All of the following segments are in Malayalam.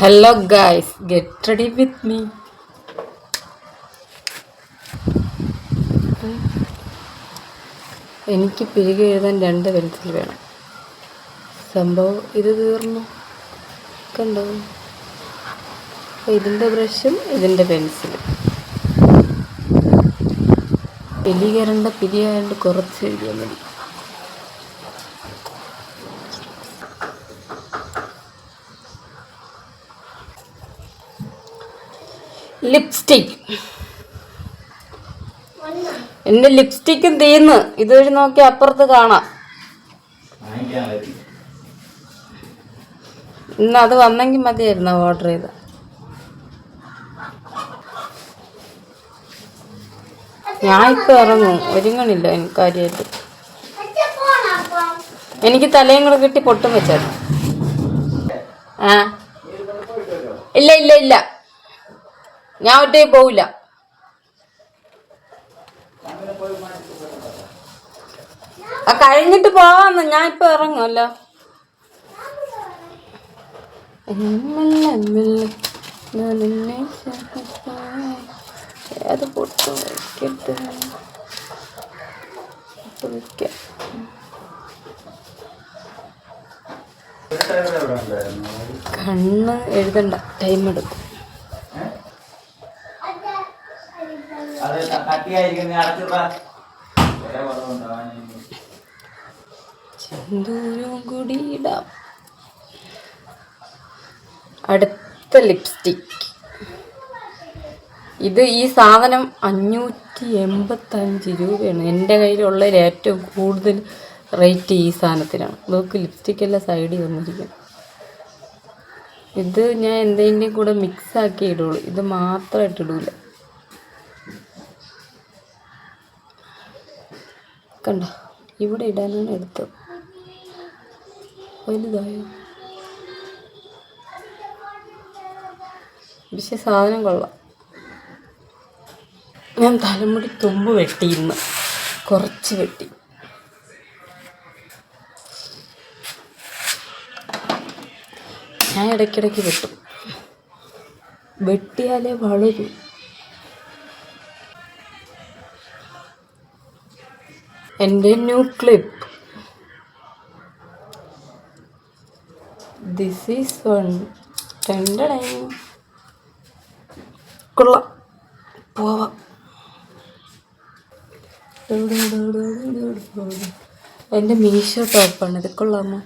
Hello guys get ready with me എനിക്ക് പിരികെ എഴുതാൻ രണ്ട് പെൻസിൽ വേണം. സംഭവം ഇത് തീർന്നു. കണ്ടോ? ഇതിന്റെ ബ്രഷും ഇതിന്റെ പെൻസിലും പിലി കയറേണ്ട പിരിയായതുകൊണ്ട് കുറച്ച് എഴുതിയാൽ മതി. ലിപ്സ്റ്റിക്. എന്റെ ലിപ്സ്റ്റിക്കും തീർന്ന് ഇതുവഴി നോക്കി അപ്പുറത്ത് കാണാം. ഇന്ന് അത് വന്നെങ്കിൽ മതിയായിരുന്നു ഓർഡർ ചെയ്ത്. ഞാൻ ഇപ്പൊ ഇറങ്ങും. ഒരുങ്ങണില്ല എനിക്ക് കാര്യമായിട്ട്. എനിക്ക് തലയും കൂടെ കിട്ടി പൊട്ടും വെച്ചത് ആ. ഇല്ല ഇല്ല ഇല്ല. ഞാൻ ഒറ്റ പോവില്ല. ആ കഴിഞ്ഞിട്ട് പോവാന്ന്. ഞാൻ ഇപ്പൊ ഇറങ്ങുമല്ലോ. ഏത് പൊട്ട് വയ്ക്കട്ടെ. വയ്ക്കാം. കണ്ണ് എഴുതണ്ട. ടൈം എടുക്കും അത് അടുത്ത ലിപ്സ്റ്റിക്. ഇത് ഈ സാധനം അഞ്ഞൂറ്റി എൺപത്തഞ്ച് രൂപയാണ്. എന്റെ കയ്യിലുള്ളതിൽ ഏറ്റവും കൂടുതൽ റേറ്റ് ഈ സാധനത്തിനാണ്. നോക്ക് ലിപ്സ്റ്റിക് എല്ലാം സൈഡിൽ വന്നിരിക്കും ഇത് ഞാൻ എന്തെങ്കിലും കൂടെ മിക്സ് ആക്കി ഇടുള്ളൂ. ഇത് മാത്രമായിട്ട് ഇടൂല കണ്ടോ? ഇവിടെ ഇടാനാണ് എടുത്തത്. വലുതായോ? പക്ഷെ സാധനം കൊള്ളാം. ഞാൻ തലമുടി തുമ്പ് വെട്ടിയിരുന്നു. കുറച്ച് വെട്ടി. ഞാൻ ഇടയ്ക്കിടയ്ക്ക് വെട്ടും. വെട്ടിയാലേ വളരൂ. എന്റെ new clip. This is one കൊള്ളാം. പോവാം. എന്റെ മീഷോ ടോപ്പാണ്. ഇത് കൊള്ളാമോ?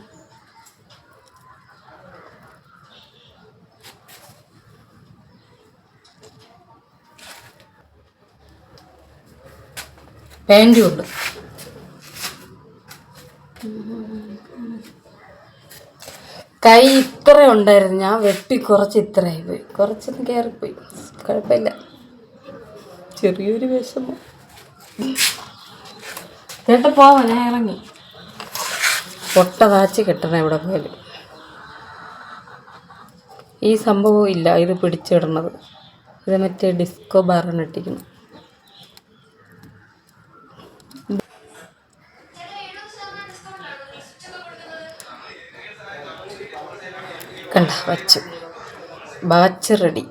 പാന്റും ഉണ്ട്. കൈ ഇത്ര ഉണ്ടായിരുന്നു. ഞാൻ വെട്ടി കുറച്ച് ഇത്രയായി പോയി. കുറച്ചൊന്ന് കയറിപ്പോയി കുഴപ്പമില്ല. ചെറിയൊരു വിഷമം. ചേട്ടാ പോവാ ഞാൻ ഇറങ്ങി. പൊട്ട കാച്ചി കെട്ടണം ഇവിടെ പോയാലും. ഈ സംഭവം ഇല്ല. ഇത് പിടിച്ചിടണത്. ഇത് മറ്റേ ഡിസ്കോ ബാറാണ് ഇട്ടിരിക്കുന്നത് കണ്ട വച്ചു. വാച്ച് റെഡി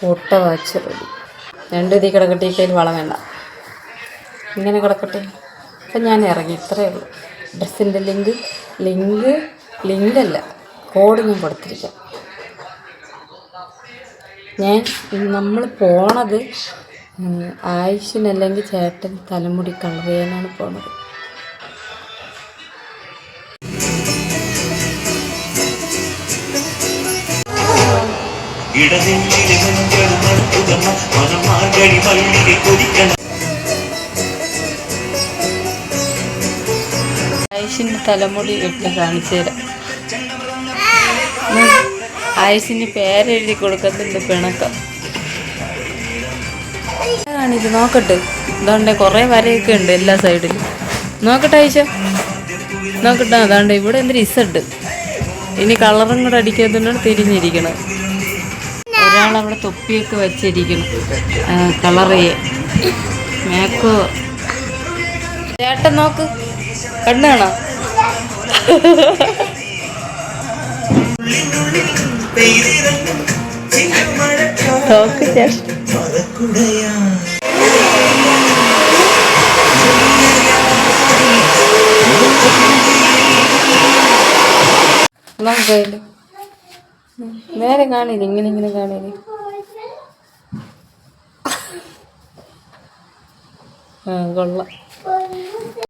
പൊട്ട വാച്ച് റെഡി രണ്ട് ഇതി കിടക്കട്ടെ കയ്യിൽ വളം വേണ്ട. ഇങ്ങനെ കിടക്കട്ടെ. അപ്പം ഞാൻ ഇറങ്ങി ഇത്രയേ ഉള്ളൂ. ഡ്രസ്സിന്റെ ലിങ്ക് ലിങ്ക് ലിങ്കല്ല. കോഡ് ഞാൻ കൊടുത്തിരിക്കാം. ഞാൻ നമ്മൾ പോണത് ആയുഷിനല്ലെങ്കിൽ ചേട്ടൻ തലമുടി കളവേനാണ് ചെയ്യാനാണ് ആയുഷിന്റെ തലമുടി ഇട്ട് കാണിച്ചു തരാം. ആയുഷിന് പേരെഴുതി കൊടുക്കുന്നുണ്ട് പിണക്കം. കാണിത് നോക്കട്ടെ. ഇതാണ്ട് കുറേ വരയൊക്കെ ഉണ്ട് എല്ലാ സൈഡിലും. നോക്കട്ടെ ആയിഷ. നോക്കട്ടെ അതാണ്ട് ഇവിടെ എന്തൊരു ഇസഡ് ഇനി കളറും കൂടെ അടിക്കാത്തതുകൊണ്ടാണ് തിരിഞ്ഞിരിക്കണം. ഒരാളവിടെ തൊപ്പിയൊക്കെ വെച്ചിരിക്കുന്നു. കളർ മേക്കോ. ചേട്ടൻ നോക്ക്. കണ്ണാണോ? നോക്ക് ചേട്ടൻ. നേരെ കാണില്ല ഇങ്ങനെ ഇങ്ങനെ കാണില്ല ആ കൊള്ളാം.